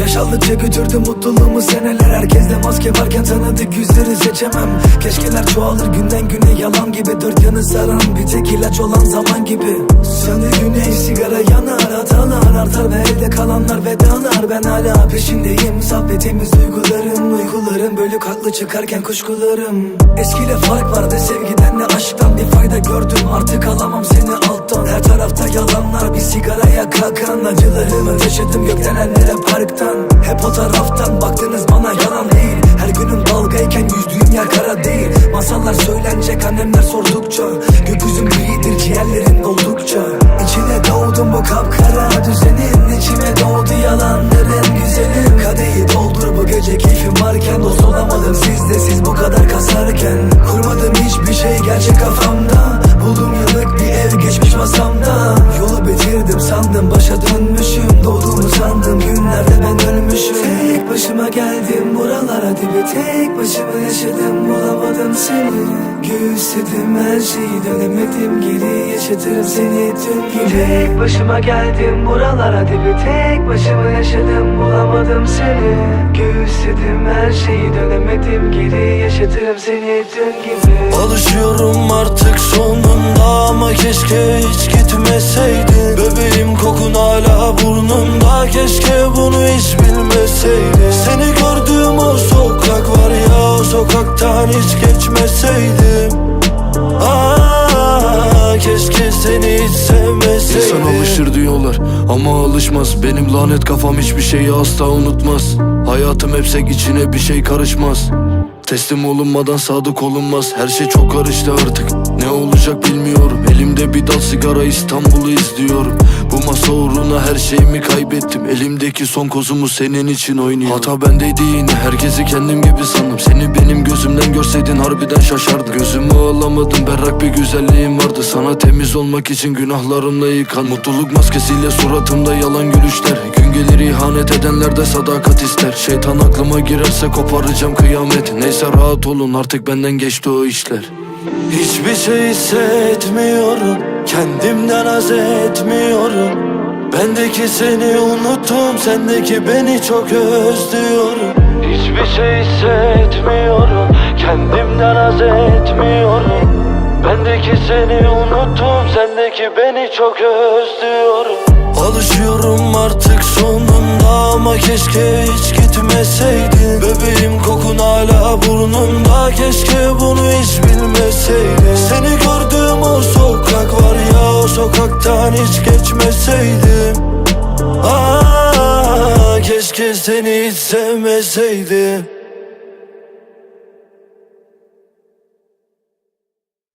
Yaş aldıkça götürdü mutluluğumu seneler. Herkeste maske varken tanıdık yüzleri seçemem. Keşkeler çoğalır günden güne yalan gibi. Dört yanı saran bir tek ilaç olan zaman gibi. Söndü güneş sigara yanar hatalar artar Ve elde kalanlar vedalar. Ben hala peşindeyim saf temiz duygularım Uykularım. Bölük haklı çıkarken kuşkularım. Eskiyle fark vardı sevgiden de aşktan. Bir fayda gördüm artık alamam seni alttan tarafta yalanlar bir sigaraya kalkan Acılarımı taşıdım gökdelenlere parktan Hep o taraftan. Baktınız bana yalan değil Her günüm dalgayken yüzdüğüm yer kara değil. Masallar söylenecek annemler sordukça Gökyüzüm gridir ciğerlerin doldukça İçine doğdum bu kapkara düzenin içime doğdu yalanların güzelim Kadehi doldur bu gece keyfim varken Dost olamadım sizde siz bu kadar kasarken. Kurmadım hiçbir şey gerçek kafamda Buldum yıllık bir ev geçmiş masamda dönmüşüm Doğduğumu sandım günlerde ben ölmüşüm. Tek başıma geldim buralara dibi Tek başıma yaşadım bulamadım seni. Göğüsledim her şeyi dönemedim. Geri Yaşatırım seni tüm gibi Tek başıma geldim buralara dibi Tek başıma yaşadım bulamadım seni. Göğüsledim her şeyi dönemedim. Geri Yaşatırım seni tüm gibi Alışıyorum artık sonunda ama keşke hiç gitmeseydin. Bebeğim kokun hala burnumda keşke bunu hiç bilmeseydin alışır diyorlar. Ama alışmaz. Benim lanet kafam hiçbir şeyi asla unutmaz. Hayatım hepsek içine bir şey karışmaz. Teslim olunmadan sadık olunmaz. Her şey çok karıştı artık. Ne olacak bilmiyorum. Elimde bir dal sigara İstanbul'u izliyorum Bu masa uğruna her şeyimi kaybettim. Elimdeki son kozumu senin için oynuyorum Hata bendeydi yine herkesi kendim gibi sandım. Seni benim gözümden görseydin harbiden şaşardım. Gözümü alamadım berrak bir güzelliğim vardı. Sana temiz olmak için günahlarımla yıkan Mutluluk maskesiyle suratımda yalan gülüşler. Gün gelir ihanet edenler de sadakat ister. Şeytan aklıma girerse koparacağım kıyamet. Neyse rahat olun artık benden geçti o işler Hiçbir şey hissetmiyorum Kendimden haz etmiyorum. Bendeki seni unuttum Sendeki beni çok özlüyorum. Hiçbir şey hissetmiyorum Kendimden haz etmiyorum. Bendeki seni unuttum Sendeki beni çok özlüyorum. Alışıyorum artık sonunda Ama keşke hiç gitmeseydin. Bebeğim kokun hala burnumda Keşke bunu hiç O sokaktan hiç geçmeseydim. Aa, keşke seni hiç sevmeseydim